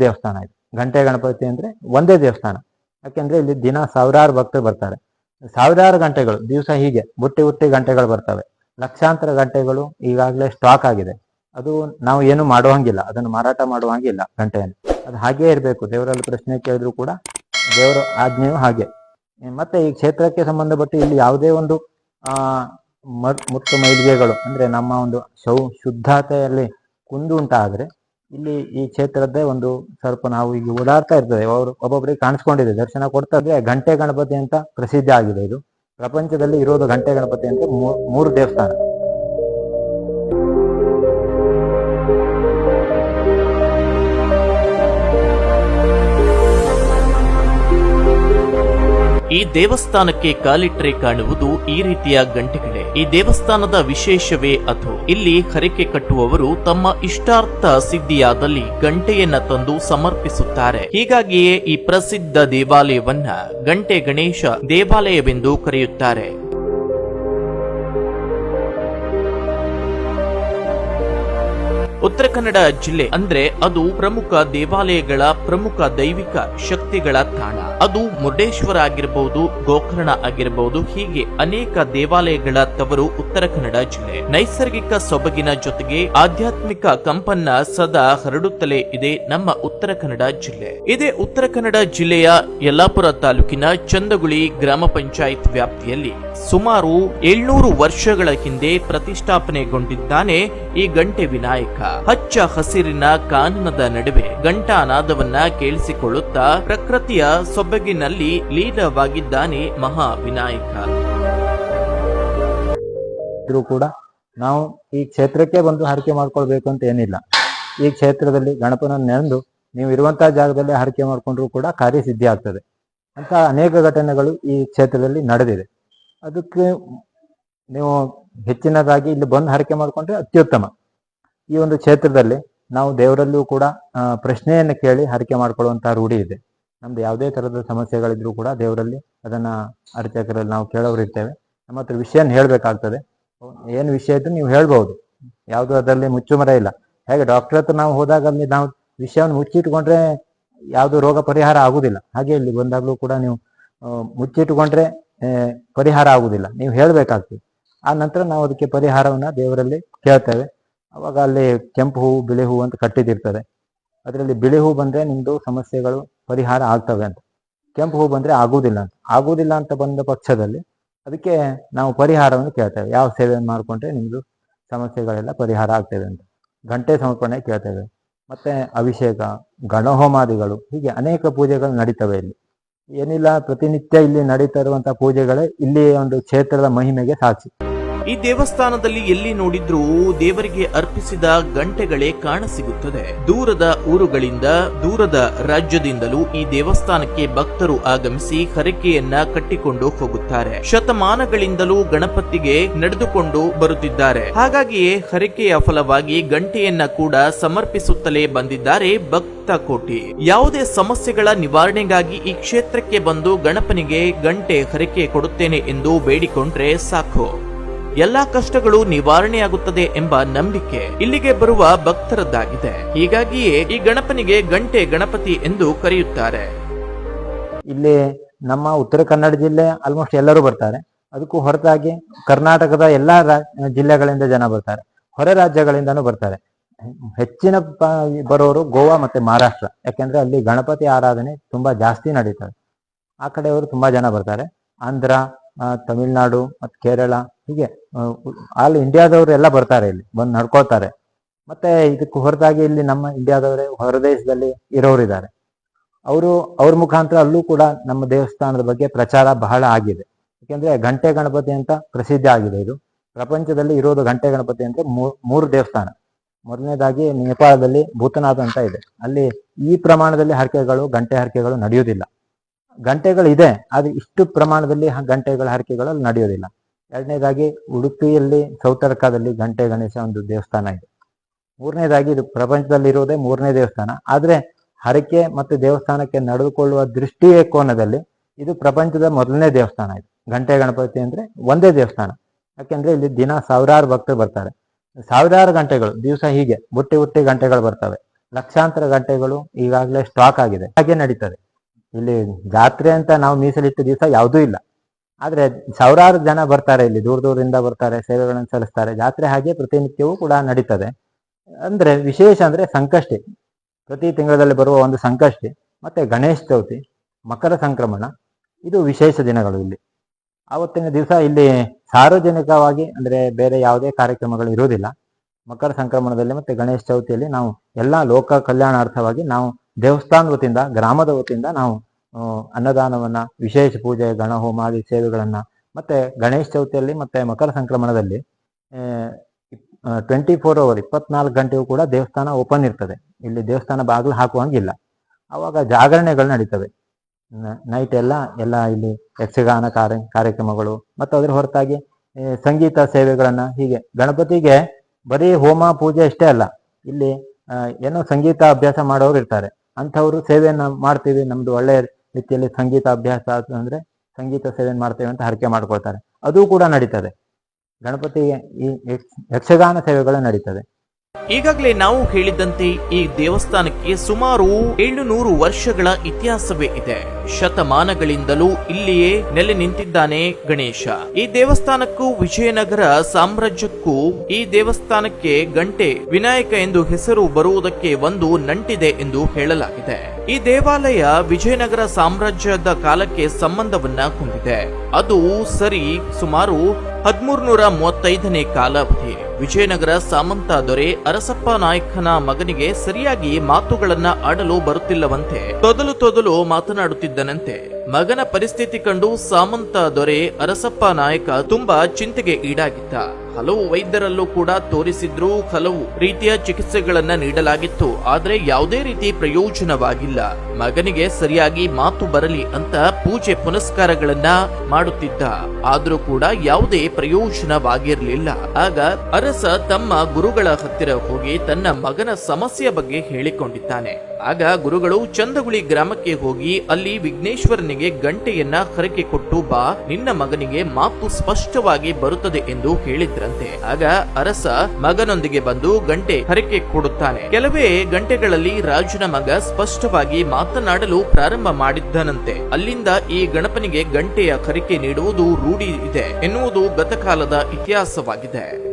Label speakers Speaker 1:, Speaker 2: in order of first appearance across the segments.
Speaker 1: ದೇವಸ್ಥಾನ ಇದು. ಗಂಟೆ ಗಣಪತಿ ಅಂದ್ರೆ ಒಂದೇ ದೇವಸ್ಥಾನ. ಯಾಕೆಂದ್ರೆ ಇಲ್ಲಿ ದಿನ ಸಾವಿರಾರು ಭಕ್ತರು ಬರ್ತಾರೆ. ಸಾವಿರಾರು ಗಂಟೆಗಳು, ದಿವಸ ಹೀಗೆ, ಬುಟ್ಟಿ ಬುಟ್ಟಿ ಗಂಟೆಗಳು ಬರ್ತವೆ. ಲಕ್ಷಾಂತರ ಗಂಟೆಗಳು ಈಗಾಗಲೇ ಸ್ಟಾಕ್ ಆಗಿದೆ. ಅದು ನಾವು ಏನು ಮಾಡುವಂಗಿಲ್ಲ. ಅದನ್ನು ಮಾರಾಟ ಮಾಡುವಂಗಿಲ್ಲ ಗಂಟೆಯನ್ನು ಅದು ಹಾಗೇ ಇರಬೇಕು. ದೇವರಲ್ಲಿ ಪ್ರಶ್ನೆ ಕೇಳಿದ್ರು ಕೂಡ ದೇವರ ಆಜ್ಞೆಯು ಹಾಗೆ. ಮತ್ತೆ ಈ ಕ್ಷೇತ್ರಕ್ಕೆ ಸಂಬಂಧಪಟ್ಟು ಇಲ್ಲಿ ಯಾವುದೇ ಒಂದು, ಆ ಮುತ್ತು ಮೈಲಿಗೆಗಳು, ಅಂದ್ರೆ ನಮ್ಮ ಒಂದು ಶೌ, ಶುದ್ಧತೆಯಲ್ಲಿ ಕುಂದು ಉಂಟಾದ್ರೆ ಇಲ್ಲಿ ಈ ಕ್ಷೇತ್ರದ್ದೇ ಒಂದು ಸ್ವಲ್ಪ ನಾವು ಈಗ ಓಡಾಡ್ತಾ ಇರ್ತದೆ ಅವರು ಒಬ್ಬೊಬ್ಬರಿಗೆ ಕಾಣಿಸ್ಕೊಂಡಿದೆ. ದರ್ಶನ ಕೊಡ್ತಾ ಇದ್ರೆ ಗಂಟೆ ಗಣಪತಿ ಅಂತ ಪ್ರಸಿದ್ಧ ಆಗಿದೆ ಇದು. ಪ್ರಪಂಚದಲ್ಲಿ ಇರೋದು ಗಂಟೆ ಗಣಪತಿ ಅಂತ ಮೂರು ದೇವಸ್ಥಾನ.
Speaker 2: ಈ ದೇವಸ್ಥಾನಕ್ಕೆ ಕಾಲಿಟ್ರೆ ಕಾಣುವುದು ಈ ರೀತಿಯ ಗಂಟೆಗಳೇ. ಈ ದೇವಸ್ಥಾನದ ವಿಶೇಷವೇ ಅದು. ಇಲ್ಲಿ ಹರಕೆ ಕಟ್ಟುವವರು ತಮ್ಮ ಇಷ್ಟಾರ್ಥ ಸಿದ್ಧಿಯಾದಲ್ಲಿ ಗಂಟೆಯನ್ನ ತಂದು ಸಮರ್ಪಿಸುತ್ತಾರೆ. ಹೀಗಾಗಿಯೇ ಈ ಪ್ರಸಿದ್ಧ ದೇವಾಲಯವನ್ನ ಗಂಟೆ ಗಣೇಶ ದೇವಾಲಯವೆಂದು ಕರೆಯುತ್ತಾರೆ. ಉತ್ತರ ಕನ್ನಡ ಜಿಲ್ಲೆ ಅಂದ್ರೆ ಅದು ಪ್ರಮುಖ ದೇವಾಲಯಗಳ ಪ್ರಮುಖ ದೈವಿಕ ಶಕ್ತಿಗಳ ತಾಣ. ಅದು ಮುರುಡೇಶ್ವರ ಆಗಿರಬಹುದು ಗೋಕರ್ಣ ಆಗಿರಬಹುದು ಹೀಗೆ ಅನೇಕ ದೇವಾಲಯಗಳ ತವರು ಉತ್ತರ ಕನ್ನಡ ಜಿಲ್ಲೆ. ನೈಸರ್ಗಿಕ ಸೊಬಗಿನ ಜೊತೆಗೆ ಆಧ್ಯಾತ್ಮಿಕ ಕಂಪನ್ನ ಸದಾ ಹರಡುತ್ತಲೇ ಇದೆ ನಮ್ಮ ಉತ್ತರ ಕನ್ನಡ ಜಿಲ್ಲೆ. ಇದೇ ಉತ್ತರ ಕನ್ನಡ ಜಿಲ್ಲೆಯ ಯಲ್ಲಾಪುರ ತಾಲೂಕಿನ ಚಂದಗುಳಿ ಗ್ರಾಮ ಪಂಚಾಯತ್ ವ್ಯಾಪ್ತಿಯಲ್ಲಿ ಸುಮಾರು ಏಳ್ನೂರು ವರ್ಷಗಳ ಹಿಂದೆ ಪ್ರತಿಷ್ಠಾಪನೆಗೊಂಡಿದ್ದಾನೆ ಈ ಗಂಟೆ ವಿನಾಯಕ. ಹಚ್ಚ ಹಸಿರಿನ ಕಾನನದ ನಡುವೆ ಘಂಟಾನಾದವನ್ನ ಕೇಳಿಸಿಕೊಳ್ಳುತ್ತಾ ಪ್ರಕೃತಿಯ ಸೊಬಗಿನಲ್ಲಿ ಲೀನವಾಗಿದ್ದಾನೆ ಮಹಾ ವಿನಾಯಕ
Speaker 1: ಕೂಡ ನಾವು ಈ ಕ್ಷೇತ್ರಕ್ಕೆ ಬಂದು ಹರಕೆ ಮಾಡ್ಕೊಳ್ಬೇಕು ಅಂತ ಏನಿಲ್ಲ. ಈ ಕ್ಷೇತ್ರದಲ್ಲಿ ಗಣಪನನ್ನು ನೆನೆದು ನೀವು ಇರುವಂತಹ ಜಾಗದಲ್ಲಿ ಹರಕೆ ಮಾಡಿಕೊಂಡ್ರು ಕೂಡ ಕಾರ್ಯ ಸಿದ್ಧಿ ಆಗ್ತದೆ. ಅಂತ ಅನೇಕ ಘಟನೆಗಳು ಈ ಕ್ಷೇತ್ರದಲ್ಲಿ ನಡೆದಿದೆ. ಅದಕ್ಕೆ ನೀವು ಹೆಚ್ಚಿನದಾಗಿ ಇಲ್ಲಿ ಬಂದು ಹರಕೆ ಮಾಡ್ಕೊಂಡ್ರೆ ಅತ್ಯುತ್ತಮ. ಈ ಒಂದು ಕ್ಷೇತ್ರದಲ್ಲಿ ನಾವು ದೇವರಲ್ಲೂ ಕೂಡ ಪ್ರಶ್ನೆಯನ್ನು ಕೇಳಿ ಹರಕೆ ಮಾಡ್ಕೊಳ್ಳುವಂತಹ ರೂಢಿ ಇದೆ. ನಮ್ದು ಯಾವುದೇ ತರಹದ ಸಮಸ್ಯೆಗಳಿದ್ರು ಕೂಡ ದೇವರಲ್ಲಿ ಅದನ್ನ ಅರ್ಚಕರಲ್ಲಿ ನಾವು ಕೇಳೋರು ಇರ್ತೇವೆ. ನಮ್ಮ ಹತ್ರ ವಿಷಯನ ಹೇಳ್ಬೇಕಾಗ್ತದೆ. ಏನು ವಿಷಯ ಇದ್ದು ನೀವು ಹೇಳ್ಬಹುದು. ಯಾವುದು ಅದರಲ್ಲಿ ಮುಚ್ಚುಮರೆ ಇಲ್ಲ. ಹೇಗೆ ಡಾಕ್ಟರ್ ಹತ್ರ ನಾವು ಹೋದಾಗ ಅಲ್ಲಿ ನಾವು ವಿಷಯವನ್ನು ಮುಚ್ಚಿಟ್ಕೊಂಡ್ರೆ ಯಾವುದು ರೋಗ ಪರಿಹಾರ ಆಗುದಿಲ್ಲ. ಹಾಗೆ ಇಲ್ಲಿ ಬಂದಾಗಲೂ ಕೂಡ ನೀವು ಮುಚ್ಚಿಟ್ಕೊಂಡ್ರೆ ಪರಿಹಾರ ಆಗುದಿಲ್ಲ. ನೀವು ಹೇಳ್ಬೇಕಾಗ್ತದೆ. ಆ ನಂತರ ನಾವು ಅದಕ್ಕೆ ಪರಿಹಾರವನ್ನ ದೇವರಲ್ಲಿ ಕೇಳ್ತೇವೆ. ಅವಾಗ ಅಲ್ಲಿ ಕೆಂಪು ಹೂವು ಬಿಳಿ ಹೂವು ಅಂತ ಕಟ್ಟಿದಿರ್ತದೆ. ಅದರಲ್ಲಿ ಬಿಳಿ ಹೂ ಬಂದ್ರೆ ನಿಮ್ಮದು ಸಮಸ್ಯೆಗಳು ಪರಿಹಾರ ಆಗ್ತವೆ ಅಂತ. ಕೆಂಪು ಹೂ ಬಂದ್ರೆ ಆಗುವುದಿಲ್ಲ ಅಂತ. ಆಗುವುದಿಲ್ಲ ಅಂತ ಬಂದ ಪಕ್ಷದಲ್ಲಿ ಅದಕ್ಕೆ ನಾವು ಪರಿಹಾರವನ್ನು ಕೇಳ್ತೇವೆ. ಯಾವ ಸೇವೆಯನ್ನು ಮಾಡಿಕೊಂಡ್ರೆ ನಿಮ್ಮದು ಸಮಸ್ಯೆಗಳೆಲ್ಲ ಪರಿಹಾರ ಆಗ್ತದೆ ಅಂತ. ಗಂಟೆ ಸಮರ್ಪಣೆ ಕೇಳ್ತೇವೆ. ಮತ್ತೆ ಅಭಿಷೇಕ, ಗಣಹೋಮಾದಿಗಳು, ಹೀಗೆ ಅನೇಕ ಪೂಜೆಗಳು ನಡೀತವೆ ಇಲ್ಲಿ. ಏನಿಲ್ಲ, ಪ್ರತಿನಿತ್ಯ ಇಲ್ಲಿ ನಡೀತಾ ಇರುವಂತಹ ಪೂಜೆಗಳೇ ಇಲ್ಲಿ ಒಂದು ಕ್ಷೇತ್ರದ ಮಹಿಮೆಗೆ ಸಾಕ್ಷಿ.
Speaker 2: ಈ ದೇವಸ್ಥಾನದಲ್ಲಿ ಎಲ್ಲಿ ನೋಡಿದ್ರೂ ದೇವರಿಗೆ ಅರ್ಪಿಸಿದ ಗಂಟೆಗಳೇ ಕಾಣಸಿಗುತ್ತದೆ ದೂರದ ಊರುಗಳಿಂದ ದೂರದ ರಾಜ್ಯದಿಂದಲೂ ಈ ದೇವಸ್ಥಾನಕ್ಕೆ ಭಕ್ತರು ಆಗಮಿಸಿ ಹರಕೆಯನ್ನ ಕಟ್ಟಿಕೊಂಡು ಹೋಗುತ್ತಾರೆ. ಶತಮಾನಗಳಿಂದಲೂ ಗಣಪತಿಗೆ ನಡೆದುಕೊಂಡು ಬರುತ್ತಿದ್ದಾರೆ. ಹಾಗಾಗಿಯೇ ಹರಕೆಯ ಫಲವಾಗಿ ಗಂಟೆಯನ್ನ ಕೂಡ ಸಮರ್ಪಿಸುತ್ತಲೇ ಬಂದಿದ್ದಾರೆ ಭಕ್ತ ಕೋಟಿ. ಯಾವುದೇ ಸಮಸ್ಯೆಗಳ ನಿವಾರಣೆಗಾಗಿ ಈ ಕ್ಷೇತ್ರಕ್ಕೆ ಬಂದು ಗಣಪನಿಗೆ ಗಂಟೆ ಹರಕೆ ಕೊಡುತ್ತೇನೆ ಎಂದು ಬೇಡಿಕೊಂಡ್ರೆ ಸಾಕು. ಎಲ್ಲಾ ಕಷ್ಟಗಳು ನಿವಾರಣೆಯಾಗುತ್ತದೆ ಎಂಬ ನಂಬಿಕೆ ಇಲ್ಲಿಗೆ ಬರುವ ಭಕ್ತರದ್ದಾಗಿದೆ. ಹೀಗಾಗಿಯೇ ಈ ಗಣಪನಿಗೆ ಗಂಟೆ ಗಣಪತಿ ಎಂದು ಕರೆಯುತ್ತಾರೆ.
Speaker 1: ಇಲ್ಲಿ ನಮ್ಮ ಉತ್ತರ ಕನ್ನಡ ಜಿಲ್ಲೆ ಆಲ್ಮೋಸ್ಟ್ ಎಲ್ಲರೂ ಬರ್ತಾರೆ. ಅದಕ್ಕೂ ಹೊರತಾಗಿ ಕರ್ನಾಟಕದ ಎಲ್ಲಾ ಜಿಲ್ಲೆಗಳಿಂದ ಜನ ಬರ್ತಾರೆ. ಹೊರ ರಾಜ್ಯಗಳಿಂದನೂ ಬರ್ತಾರೆ. ಹೆಚ್ಚಿನ ಬರೋರು ಗೋವಾ ಮತ್ತೆ ಮಹಾರಾಷ್ಟ್ರ. ಯಾಕೆಂದ್ರೆ ಅಲ್ಲಿ ಗಣಪತಿ ಆರಾಧನೆ ತುಂಬಾ ಜಾಸ್ತಿ ನಡೀತದೆ. ಆ ಕಡೆಯವರು ತುಂಬಾ ಜನ ಬರ್ತಾರೆ. ಆಂಧ್ರ ತಮಿಳ್ನಾಡು ಮತ್ತು ಕೇರಳ, ಹೀಗೆ ಆಲ್ ಇಂಡಿಯಾದವರು ಎಲ್ಲ ಬರ್ತಾರೆ ಇಲ್ಲಿ, ಬಂದು ನಡ್ಕೋತಾರೆ ಮತ್ತೆ ಇದಕ್ಕೆ ಹೊರತಾಗಿ ಇಲ್ಲಿ ನಮ್ಮ ಇಂಡಿಯಾದವರೇ ಹೊರದೇಶದಲ್ಲಿ ಇರೋರು ಇದ್ದಾರೆ ಅವರು, ಅವ್ರ ಮುಖಾಂತರ ಅಲ್ಲೂ ಕೂಡ ನಮ್ಮ ದೇವಸ್ಥಾನದ ಬಗ್ಗೆ ಪ್ರಚಾರ ಬಹಳ ಆಗಿದೆ. ಯಾಕೆಂದ್ರೆ ಗಂಟೆ ಗಣಪತಿ ಅಂತ ಪ್ರಸಿದ್ಧ ಆಗಿದೆ ಇದು. ಪ್ರಪಂಚದಲ್ಲಿ ಇರೋದು ಗಂಟೆ ಗಣಪತಿ ಅಂತ ಮೂರು ದೇವಸ್ಥಾನ. ಮೊದಲನೇದಾಗಿ ನೇಪಾಳದಲ್ಲಿ ಭೂತನಾಥ್ ಅಂತ ಇದೆ. ಅಲ್ಲಿ ಈ ಪ್ರಮಾಣದಲ್ಲಿ ಹರಕೆಗಳು ಗಂಟೆ ಹರಕೆಗಳು ನಡೆಯುವುದಿಲ್ಲ. ಗಂಟೆಗಳು ಇದೆ ಆದ್ರೆ ಇಷ್ಟು ಪ್ರಮಾಣದಲ್ಲಿ ಗಂಟೆಗಳ ಹರಕೆಗಳಲ್ಲಿ ನಡೆಯೋದಿಲ್ಲ. ಎರಡನೇದಾಗಿ, ಉಡುಪಿಯಲ್ಲಿ ಸೌತರಕದಲ್ಲಿ ಗಂಟೆ ಗಣೇಶ ಒಂದು ದೇವಸ್ಥಾನ ಇದೆ. ಮೂರನೇದಾಗಿ, ಇದು ಪ್ರಪಂಚದಲ್ಲಿ ಇರುವುದೇ ಮೂರನೇ ದೇವಸ್ಥಾನ. ಆದ್ರೆ, ಹರಕೆ ಮತ್ತು ದೇವಸ್ಥಾನಕ್ಕೆ ನಡೆದುಕೊಳ್ಳುವ ದೃಷ್ಟಿಯ ಕೋನದಲ್ಲಿ, ಇದು ಪ್ರಪಂಚದ ಮೊದಲನೇ ದೇವಸ್ಥಾನ ಇದು. ಗಂಟೆ ಗಣಪತಿ ಅಂದ್ರೆ ಒಂದೇ ದೇವಸ್ಥಾನ. ಯಾಕೆಂದ್ರೆ, ಇಲ್ಲಿ ದಿನ ಸಾವಿರಾರು ಭಕ್ತರು ಬರ್ತಾರೆ. ಸಾವಿರಾರು ಗಂಟೆಗಳು, ದಿವಸ ಹೀಗೆ, ಬುಟ್ಟಿ ಬುಟ್ಟಿ ಗಂಟೆಗಳು ಬರ್ತವೆ. ಲಕ್ಷಾಂತರ ಗಂಟೆಗಳು ಈಗಾಗಲೇ ಸ್ಟಾಕ್ ಆಗಿದೆ. ಹಾಗೆ ನಡೀತದೆ. ಇಲ್ಲಿ ಜಾತ್ರೆ ಅಂತ ನಾವು ಮೀಸಲಿಟ್ಟ ದಿವಸ ಯಾವುದೂ ಇಲ್ಲ. ಆದ್ರೆ ಸಾವಿರಾರು ಜನ ಬರ್ತಾರೆ ಇಲ್ಲಿ, ದೂರ ದೂರದಿಂದ ಬರ್ತಾರೆ, ಸೇವೆಗಳನ್ನು ಸಲ್ಲಿಸ್ತಾರೆ. ಜಾತ್ರೆ ಹಾಗೆ ಪ್ರತಿನಿತ್ಯವೂ ಕೂಡ ನಡೀತದೆ. ಅಂದ್ರೆ ವಿಶೇಷ ಅಂದ್ರೆ ಸಂಕಷ್ಟಿ. ಪ್ರತಿ ತಿಂಗಳಲ್ಲಿ ಬರುವ ಒಂದು ಸಂಕಷ್ಟಿ, ಮತ್ತೆ ಗಣೇಶ ಚೌತಿ, ಮಕರ ಸಂಕ್ರಮಣ, ಇದು ವಿಶೇಷ ದಿನಗಳು ಇಲ್ಲಿ. ಆವತ್ತಿನ ದಿವಸ ಇಲ್ಲಿ ಸಾರ್ವಜನಿಕವಾಗಿ, ಅಂದ್ರೆ ಬೇರೆ ಯಾವುದೇ ಕಾರ್ಯಕ್ರಮಗಳು ಇರುವುದಿಲ್ಲ. ಮಕರ ಸಂಕ್ರಮಣದಲ್ಲಿ ಮತ್ತೆ ಗಣೇಶ ಚೌತಿಯಲ್ಲಿ ನಾವು ಎಲ್ಲ ಲೋಕ ಕಲ್ಯಾಣಾರ್ಥವಾಗಿ ನಾವು ದೇವಸ್ಥಾನದ ವತಿಯಿಂದ ಗ್ರಾಮದ ವತಿಯಿಂದ ನಾವು ಅನ್ನದಾನವನ್ನ, ವಿಶೇಷ ಪೂಜೆ, ಗಣ ಹೋಮಾದಿ ಸೇವೆಗಳನ್ನ, ಮತ್ತೆ ಗಣೇಶ ಚೌತಿಯಲ್ಲಿ ಮತ್ತೆ ಮಕರ ಸಂಕ್ರಮಣದಲ್ಲಿ ಟ್ವೆಂಟಿ ಫೋರ್ ಅವರ್ ಇಪ್ಪತ್ನಾಲ್ಕು ಗಂಟೆಯೂ ಕೂಡ ದೇವಸ್ಥಾನ ಓಪನ್ ಇರ್ತದೆ. ಇಲ್ಲಿ ದೇವಸ್ಥಾನ ಬಾಗಿಲು ಹಾಕುವಂಗಿಲ್ಲ. ಅವಾಗ ಜಾಗರಣೆಗಳು ನಡೀತವೆ. ನೈಟ್ ಎಲ್ಲ ಎಲ್ಲ ಇಲ್ಲಿ ಯಕ್ಷಗಾನ ಕಾರ್ಯ, ಕಾರ್ಯಕ್ರಮಗಳು, ಮತ್ತು ಅದರ ಹೊರತಾಗಿ ಸಂಗೀತ ಸೇವೆಗಳನ್ನ, ಹೀಗೆ ಗಣಪತಿಗೆ ಬರೀ ಹೋಮ ಪೂಜೆ ಅಷ್ಟೇ ಅಲ್ಲ. ಇಲ್ಲಿ ಏನೋ ಸಂಗೀತ ಅಭ್ಯಾಸ ಮಾಡೋರು ಇರ್ತಾರೆ. ಅಂಥವ್ರು ಸೇವೆಯನ್ನು ಮಾಡ್ತೀವಿ. ನಮ್ದು ಒಳ್ಳೆ ರೀತಿಯಲ್ಲಿ ಸಂಗೀತ ಅಭ್ಯಾಸ ಅಂದ್ರೆ ಸಂಗೀತ ಸೇವೆಯನ್ನು ಮಾಡ್ತೇವೆ ಅಂತ ಹರಕೆ ಮಾಡ್ಕೊಳ್ತಾರೆ. ಅದು ಕೂಡ ನಡೀತದೆ. ಗಣಪತಿ ಈ ಯಕ್ಷ- ಯಕ್ಷಗಾನ ಸೇವೆಗಳು ನಡೀತದೆ.
Speaker 2: ಈಗಾಗಲೇ ನಾವು ಹೇಳಿದಂತೆ ಈ ದೇವಸ್ಥಾನಕ್ಕೆ ಸುಮಾರು ಏಳುನೂರು ವರ್ಷಗಳ ಇತಿಹಾಸವೇ ಇದೆ. ಶತಮಾನಗಳಿಂದಲೂ ಇಲ್ಲಿಯೇ ನೆಲೆ ನಿಂತಿದ್ದಾನೆ ಗಣೇಶ. ಈ ದೇವಸ್ಥಾನಕ್ಕೂ ವಿಜಯನಗರ ಸಾಮ್ರಾಜ್ಯಕ್ಕೂ ಈ ದೇವಸ್ಥಾನಕ್ಕೆ ಗಂಟೆ ವಿನಾಯಕ ಎಂದು ಹೆಸರು ಬರುವುದಕ್ಕೆ ಒಂದು ನಂಟಿದೆ ಎಂದು ಹೇಳಲಾಗಿದೆ. ಈ ದೇವಾಲಯ ವಿಜಯನಗರ ಸಾಮ್ರಾಜ್ಯದ ಕಾಲಕ್ಕೆ ಸಂಬಂಧವನ್ನ ಹೊಂದಿದೆ. ಅದು ಸರಿ ಸುಮಾರು ಹದಿಮೂರ್ನೂರ ಮೂವತ್ತೈದನೇ ಕಾಲಾವಧಿ. ವಿಜಯನಗರ ಸಾಮಂತ ದೊರೆ ಅರಸಪ್ಪ ನಾಯಕನ ಮಗನಿಗೆ ಸರಿಯಾಗಿ ಮಾತುಗಳನ್ನ ಆಡಲು ಬರುತ್ತಿಲ್ಲವಂತೆ ತೊದಲು ತೊದಲು ಮಾತನಾಡುತ್ತಿದ್ದನಂತೆ. ಮಗನ ಪರಿಸ್ಥಿತಿ ಕಂಡು ಸಾಮಂತ ದೊರೆ ಅರಸಪ್ಪ ನಾಯಕ ತುಂಬಾ ಚಿಂತೆಗೆ ಈಡಾಗಿದ್ದ. ಹಲವು ವೈದ್ಯರಲ್ಲೂ ಕೂಡ ತೋರಿಸಿದ್ರು ಹಲವು ರೀತಿಯ ಚಿಕಿತ್ಸೆಗಳನ್ನ ನೀಡಲಾಗಿತ್ತು. ಆದ್ರೆ ಯಾವುದೇ ರೀತಿ ಪ್ರಯೋಜನವಾಗಿಲ್ಲ. ಮಗನಿಗೆ ಸರಿಯಾಗಿ ಮಾತು ಬರಲಿ ಅಂತ ಪೂಜೆ ಪುನಸ್ಕಾರಗಳನ್ನ ಮಾಡುತ್ತಿದ್ದ. ಆದ್ರೂ ಕೂಡ ಯಾವುದೇ ಪ್ರಯೋಜನವಾಗಿರಲಿಲ್ಲ. ಆಗ ಅರಸ ತಮ್ಮ ಗುರುಗಳ ಹತ್ತಿರ ಹೋಗಿ ತನ್ನ ಮಗನ ಸಮಸ್ಯೆ ಬಗ್ಗೆ ಹೇಳಿಕೊಂಡಿದ್ದಾನೆ. ಆಗ ಗುರುಗಳು ಚಂದಗುಳಿ ಗ್ರಾಮಕ್ಕೆ ಹೋಗಿ ಅಲ್ಲಿ ವಿಘ್ನೇಶ್ವರನಿಗೆ ಗಂಟೆಯನ್ನ ಹರಕೆ ಕೊಟ್ಟು ಬಾ, ನಿನ್ನ ಮಗನಿಗೆ ಮಾತು ಸ್ಪಷ್ಟವಾಗಿ ಬರುತ್ತದೆ ಎಂದು ಹೇಳಿದ್ರಂತೆ ಆಗ ಅರಸ ಮಗನೊಂದಿಗೆ ಬಂದು ಗಂಟೆ ಹರಕೆ ಕೊಡುತ್ತಾನೆ. ಕೆಲವೇ ಗಂಟೆಗಳಲ್ಲಿ ರಾಜನ ಮಗ ಸ್ಪಷ್ಟವಾಗಿ ಮಾತನಾಡಲು ಪ್ರಾರಂಭ ಮಾಡಿದ್ದನಂತೆ. ಅಲ್ಲಿಂದ ಈ ಗಣಪನಿಗೆ ಗಂಟೆಯ ಹರಕೆ ನೀಡುವುದು ರೂಢಿ ಇದೆ ಎನ್ನುವುದು ಗತಕಾಲದ ಇತಿಹಾಸವಾಗಿದೆ.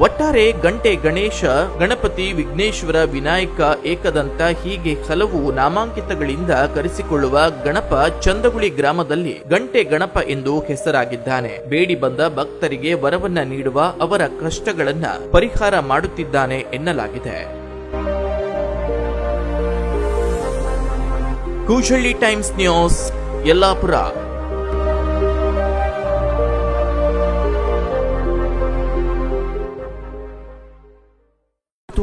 Speaker 2: ಒಟ್ಟಾರೆ ಗಂಟೆ ಗಣೇಶ, ಗಣಪತಿ, ವಿಘ್ನೇಶ್ವರ, ವಿನಾಯಕ, ಏಕದಂತ ಹೀಗೆ ಹಲವು ನಾಮಾಂಕಿತಗಳಿಂದ ಕರೆಸಿಕೊಳ್ಳುವ ಗಣಪ ಚಂದಗುಳಿ ಗ್ರಾಮದಲ್ಲಿ ಗಂಟೆ ಗಣಪ ಎಂದು ಹೆಸರಾಗಿದ್ದಾನೆ. ಬೇಡಿ ಬಂದ ಭಕ್ತರಿಗೆ ವರವನ್ನ ನೀಡುವ ಅವರ ಕಷ್ಟಗಳನ್ನ ಪರಿಹಾರ ಮಾಡುತ್ತಿದ್ದಾನೆ ಎನ್ನಲಾಗಿದೆ. Kujalli Times News, Yellapur.